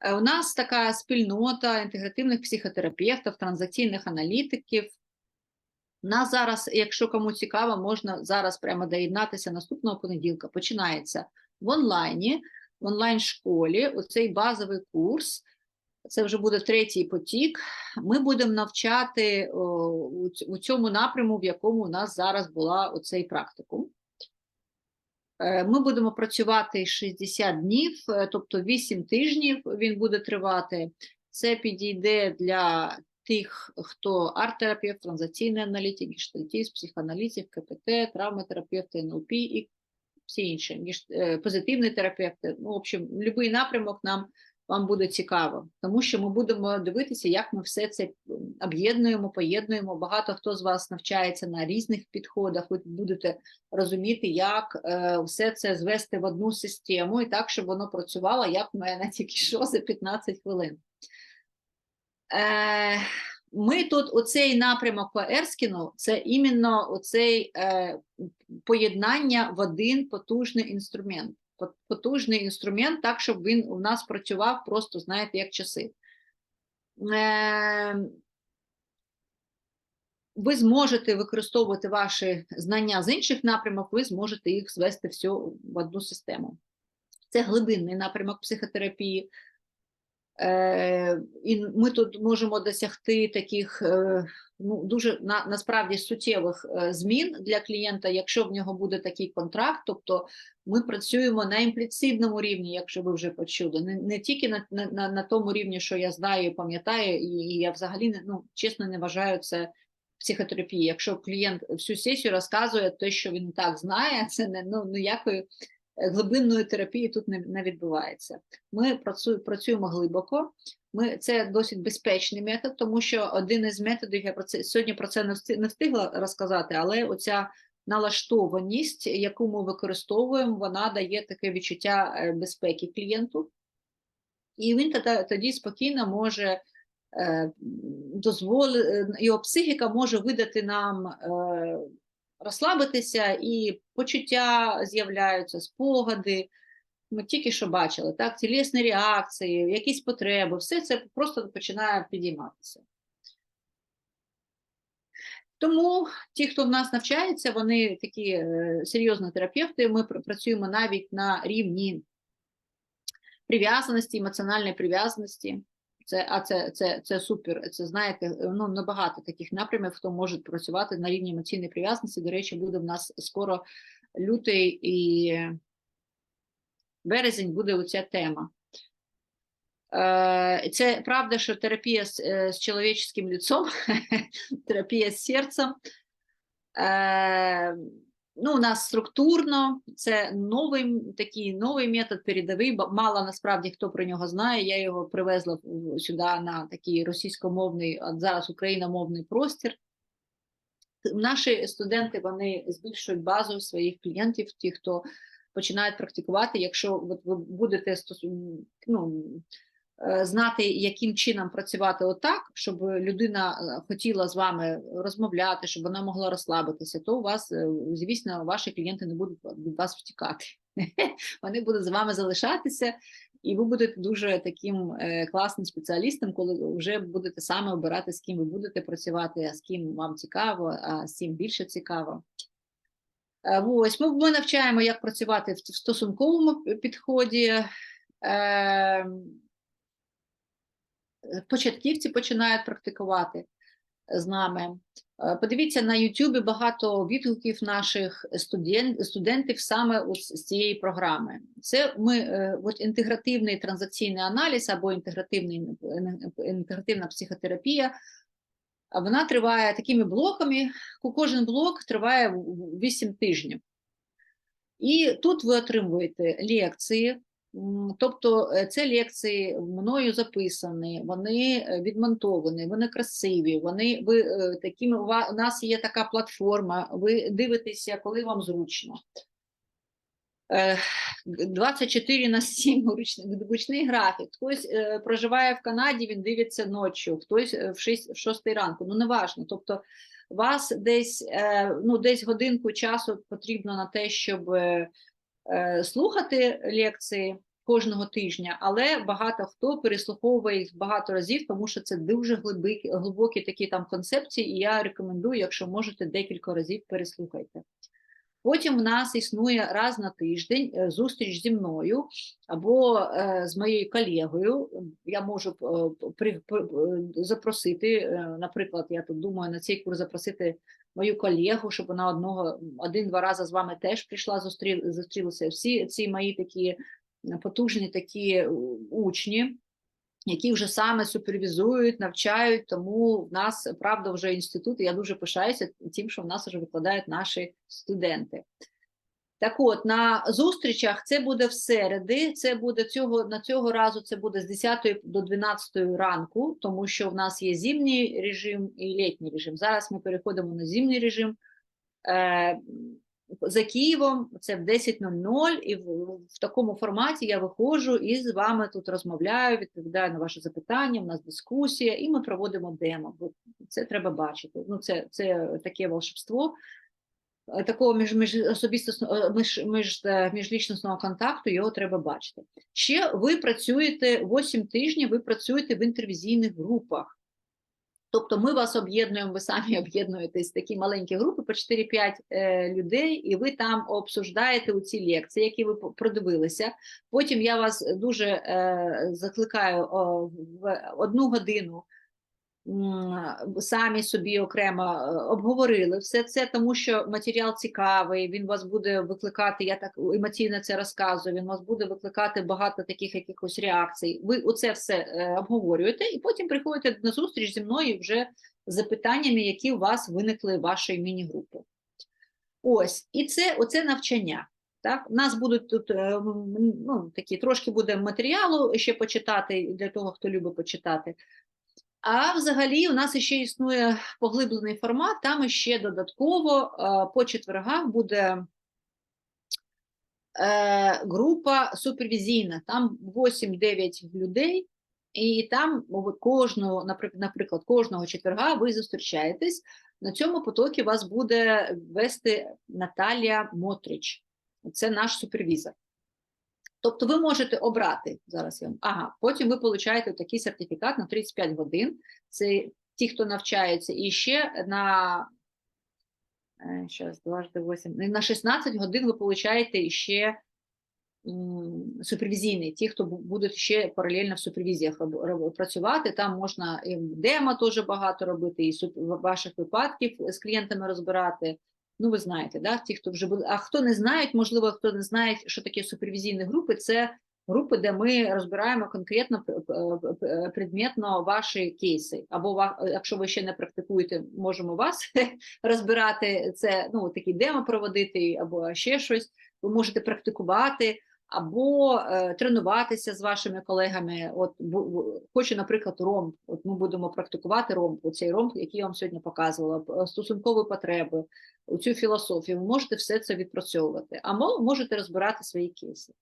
Е, У нас така спільнота інтегративних психотерапевтів, транзакційних аналітиків. У нас зараз, якщо кому цікаво, можна зараз прямо доєднатися наступного понеділка. Починається в онлайні, в онлайн-школі. Оцей базовий курс. Це вже буде третій потік. Ми будемо навчати о, у цьому напряму, в якому у нас зараз була оцей практикум. Е, Ми будемо працювати 60 днів, е, тобто 8 тижнів він буде тривати. Це підійде для тих, хто арт-терапевт, транзаційний аналітик, гештальтіст, психоаналітик, КПТ, травматерапевт, НЛП і всі інші, е, позитивні терапевти. Ну, в общем, будь-який напрямок нам вам буде цікаво, тому що ми будемо дивитися, як ми все це об'єднуємо, поєднуємо. Багато хто з вас навчається на різних підходах. Ви будете розуміти, як е, все це звести в одну систему і так, щоб воно працювало, як в мене тільки що за 15 хвилин. Е, ми тут оцей напрямок по Ерскіну, це іменно оцей е, поєднання в один потужний інструмент. Пот- Потужний інструмент, так, щоб він у нас працював просто, знаєте, як часи. Е, ви зможете використовувати ваші знання з інших напрямок, ви зможете їх звести все в одну систему. Це глибинний напрямок психотерапії. Е, і ми тут можемо досягти таких е, ну, дуже на, насправді суттєвих е, змін для клієнта, якщо в нього буде такий контракт. Тобто ми працюємо на імпліцитному рівні, якщо ви вже почули, не, не тільки на, на, на, тому рівні, що я знаю пам'ятаю, і, і я взагалі не, ну, чесно не вважаю це психотерапії. Якщо клієнт всю сесію розказує те, що він так знає, це не ну, ніякої глибинної терапії тут не, не відбувається. Ми працю, працюємо глибоко. Ми це досить безпечний метод, тому що один із методів я про це сьогодні про це не встигла розказати, але оця налаштованість, яку ми використовуємо, вона дає таке відчуття е, безпеки клієнту, і він тоді, спокійно може е, дозволи, його психіка може видати нам е, розслабитися, і почуття з'являються, спогади. Ми тільки що бачили, так, тілесні реакції, якісь потреби, все це просто починає підійматися. Тому ті, хто в нас навчається, вони такі е, серйозні терапевти. Ми пр- працюємо навіть на рівні прив'язаності, емоціональної прив'язаності. Це, а це, це, це супер. Це знаєте, ну набагато таких напрямів, хто може працювати на рівні емоційної прив'язаності. До речі, буде в нас скоро лютий і березень буде оця тема. Е, Це правда, що терапія з, е, з чоловічським лицом, терапія з серцем. Ну, у нас структурно, це новий такий новий метод передовий. Мало насправді хто про нього знає. Я його привезла сюди на такий російськомовний, а зараз україномовний простір. Наші студенти вони збільшують базу своїх клієнтів, ті, хто починають практикувати. Якщо ви будете ну, знати, яким чином працювати отак, щоб людина е, хотіла з вами розмовляти, щоб вона могла розслабитися, то у вас, е, звісно, ваші клієнти не будуть від вас втікати. Вони будуть з вами залишатися, і ви будете дуже таким е, класним спеціалістом, коли вже будете саме обирати, з ким ви будете працювати, а з ким вам цікаво, а з ким більше цікаво. Е, Ось ми, ми навчаємо, як працювати в, стосунковому підході. Е, початківці починають практикувати з нами. Е, Подивіться на YouTube багато відгуків наших студент, студентів саме ось з цієї програми. Це ми е, от інтегративний транзакційний аналіз або інтегративний інтегративна психотерапія. Вона триває такими блоками. Кожен блок триває 8 тижнів. І тут ви отримуєте лекції, тобто е, це лекції мною записані, вони е, відмонтовані, вони красиві, вони ви е, такими у нас є така платформа, ви дивитеся, коли вам зручно. Е, 24 на 7 ручний, графік. Хтось проживає в Канаді, він дивиться ночі, хтось в 6, в 6 ранку. Ну, неважно. Тобто, вас десь, ну, десь годинку часу потрібно на те, щоб слухати лекції. Кожного тижня, але багато хто переслуховує їх багато разів, тому що це дуже глибокі, глибокі такі там концепції, і я рекомендую, якщо можете, декілька разів переслухайте. Потім в нас існує раз на тиждень е, зустріч зі мною або е, з моєю колегою. Я можу е, при, запросити, наприклад, я тут думаю на цей курс запросити мою колегу, щоб вона одного один-два рази з вами теж прийшла, зустрі, зустрілася. Всі ці мої такі потужні такі е, учні, які вже саме супервізують, навчають. Тому в нас правда вже інститут. і Я дуже пишаюся тим, що в нас вже викладають наші студенти. Так от, на зустрічах це буде в середи, це буде цього, на цього разу це буде з 10 до 12 ранку, тому що в нас є зимній режим і літній режим. Зараз ми переходимо на зимній режим. Е, за Києвом це в 10.00, і в, в такому форматі я виходжу і з вами тут розмовляю, відповідаю на ваші запитання. У нас дискусія, і ми проводимо демо. Бо це треба бачити. Ну, це, це таке волшебство. Е, Такого між, між особистісного між, між, е, міжлічностного контакту його треба бачити. Ще ви працюєте 8 тижнів, ви працюєте в інтервізійних групах. Тобто ми вас об'єднуємо, ви самі об'єднуєтесь такі маленькі групи по 4-5 е, людей, і ви там обсуждаєте у ці лекції, які ви продивилися. Потім я вас дуже е, закликаю в одну годину самі собі окремо е, обговорили все це, тому що матеріал цікавий, він вас буде викликати, я так емоційно це розказую, він вас буде викликати багато таких якихось реакцій. Ви оце все е, обговорюєте, і потім приходите на зустріч зі мною вже з запитаннями, які у вас виникли в вашої міні-групи. Ось, і це оце навчання. Так, у нас будуть тут е, ну, такі трошки буде матеріалу ще почитати для того, хто любить почитати. А взагалі у нас ще існує поглиблений формат, там ще додатково е, по четвергах буде е, група супервізійна, там 8-9 людей, і там кожного, наприклад, кожного четверга ви зустрічаєтесь. На цьому потокі вас буде вести Наталія Мотрич. Це наш супервізор. Тобто ви можете обрати зараз. Я, вам- ага, потім ви получаєте такий сертифікат на 35 годин. Це ті, хто навчається, і ще на зараз, дважди 8, на 16 годин ви получаєте ще супервізійний, ті, хто бу- будуть ще паралельно в супервізіях працювати. Там можна і демо теж багато робити, і ваших випадків з клієнтами розбирати. Ну, ви знаєте, да? ті, хто вже були. А хто не знають, можливо, хто не знає, що таке супервізійні групи, це групи, де ми розбираємо конкретно п- п- п- предметно ваші кейси. Або якщо ви ще не практикуєте, можемо вас розбирати це, ну такі демо проводити, або ще щось. Ви можете практикувати. Або е, тренуватися з вашими колегами. От хочу, наприклад, ромб. От ми будемо практикувати ромб, оцей ромб, який я вам сьогодні показувала, стосункові потреби, цю філософію. Ви можете все це відпрацьовувати, а можете розбирати свої кейси.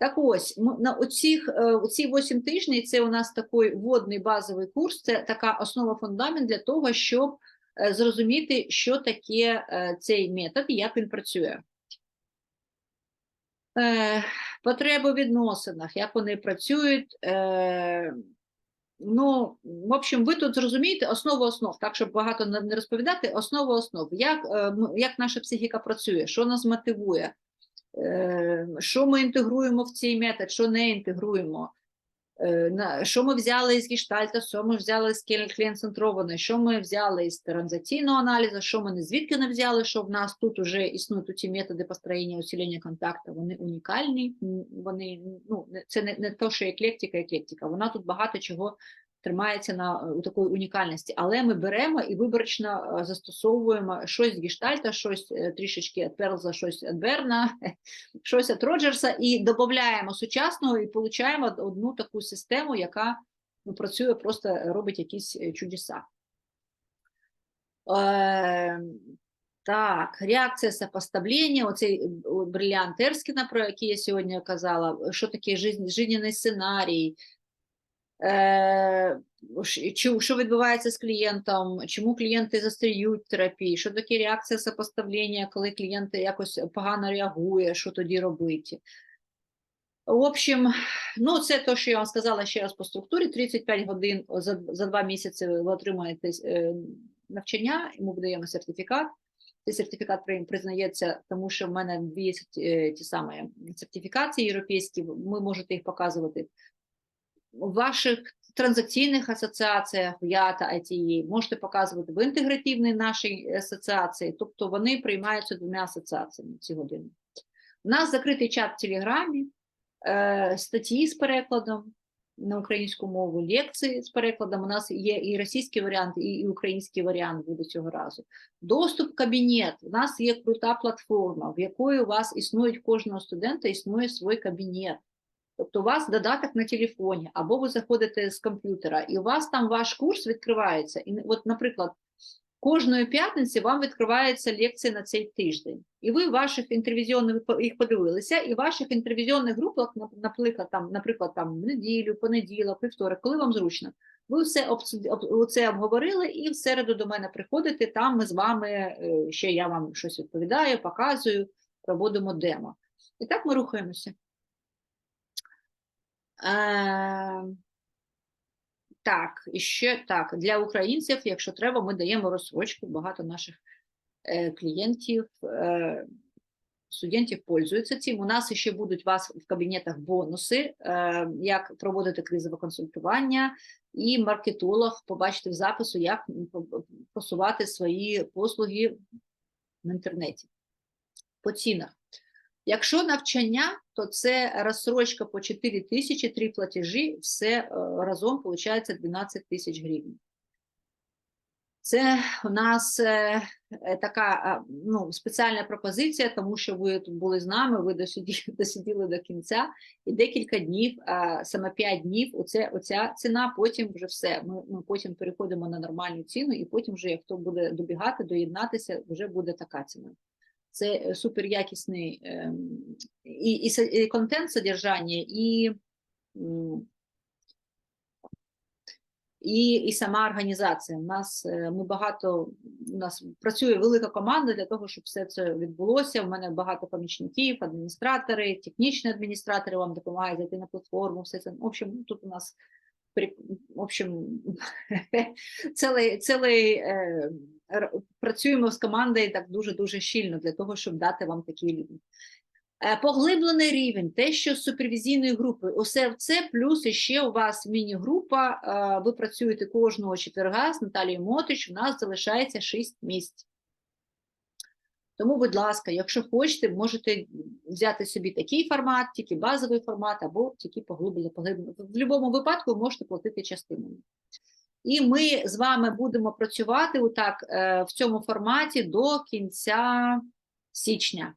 Так ось, на оцих, е, оці 8 тижнів це у нас такий вводний базовий курс, це така основа фундамент для того, щоб е, зрозуміти, що таке е, цей метод і як він працює. Е, Потреби в відносинах, як вони працюють. Е, Ну, в общем, ви тут зрозумієте основу основ, так щоб багато не розповідати, основу основ, як, е, як наша психіка працює, що нас мотивує, е, що ми інтегруємо в цей метод, що не інтегруємо, що ми взяли із гештальта, що ми взяли з клієнт-центрованої, що ми взяли із транзакційного аналізу, що ми не звідки не взяли, що в нас тут вже існують ці методи построєння усилення контакту, вони унікальні, вони, ну, це не, не то, що еклектика, еклектика, вона тут багато чого тримається на е, у такої унікальності, але ми беремо і виборочно е, застосовуємо щось з гештальта, щось е, трішечки від Перлза, щось від Берна, щось від Роджерса, і додаємо сучасного і получаємо одну таку систему, яка ну, працює, просто робить якісь чудеса. Е, так, реакція сопоставлення, оцей бриллиант Ерскіна, про який я сьогодні казала, що таке жизненний сценарій, що відбувається з клієнтом, чому клієнти застряють в терапії, що таке реакція сопоставлення, коли клієнт якось погано реагує, що тоді робити. В общем, ну це те, що я вам сказала ще раз по структурі. 35 годин за, за два місяці ви отримаєте е, навчання, і ми видаємо сертифікат. Цей сертифікат признається, тому що в мене дві е, ті самі сертифікації європейські, ви можете їх показувати в ваших транзакційних асоціаціях, ЯТА, ITE, можете показувати в інтегративній нашій асоціації, тобто вони приймаються двома асоціаціями ці години. У нас закритий чат в Телеграмі, е, статті з перекладом на українську мову, лекції з перекладом. У нас є і російський варіант, і, і український варіант буде цього разу. Доступ в кабінет. У нас є крута платформа, в якої у вас існує кожного студента існує свій кабінет. Тобто у вас додаток на телефоні, або ви заходите з комп'ютера, і у вас там ваш курс відкривається. І от, наприклад, кожної п'ятниці вам відкривається лекція на цей тиждень. І ви ваших інтервізіонних їх подивилися, і ваших інтервізіонних групах, наприклад, там, наприклад, там неділю, понеділок, вівторок, коли вам зручно, ви все це обговорили, і в середу до мене приходите. Там ми з вами е, ще я вам щось відповідаю, показую, проводимо демо. І так ми рухаємося. Е, так, і ще так, для українців, якщо треба, ми даємо розсрочку. Багато наших е, клієнтів, е, студентів пользуються цим. У нас ще будуть вас в кабінетах бонуси, е, як проводити кризове консультування, і маркетолог побачите в запису, як просувати свої послуги в інтернеті. По цінах. Якщо навчання, то це розсрочка по 4 тисячі, три платежі, все е, разом виходить 12 тисяч гривень. Це у нас е, е, така ну, спеціальна пропозиція, тому що ви тут були з нами, ви досиділи, досиділи до кінця, і декілька днів, саме 5 днів, оце, оця ціна, потім вже все. Ми, ми потім переходимо на нормальну ціну, і потім вже, як хто буде добігати, доєднатися, вже буде така ціна. Це е, суперякісний ем, і, і, і контент содержання, і, і, і сама організація. У нас е, ми багато у нас працює велика команда для того, щоб все це відбулося. У мене багато помічників, адміністратори, технічні адміністратори вам допомагають зайти на платформу. Все це в общем, тут у нас в общем, цілий, цілий е, працюємо з командою так дуже дуже щільно для того, щоб дати вам такі рівень. Е, Поглиблений рівень, те, що з супервізійної групи, усе це, плюс ще у вас міні-група. е, Ви працюєте кожного четверга з Наталією Мотич. У нас залишається 6 місць. Тому, будь ласка, якщо хочете, можете взяти собі такий формат, тільки базовий формат, або тільки поглиблений. В будь-якому випадку ви можете платити частинами. І ми з вами будемо працювати отак е, в цьому форматі до кінця січня.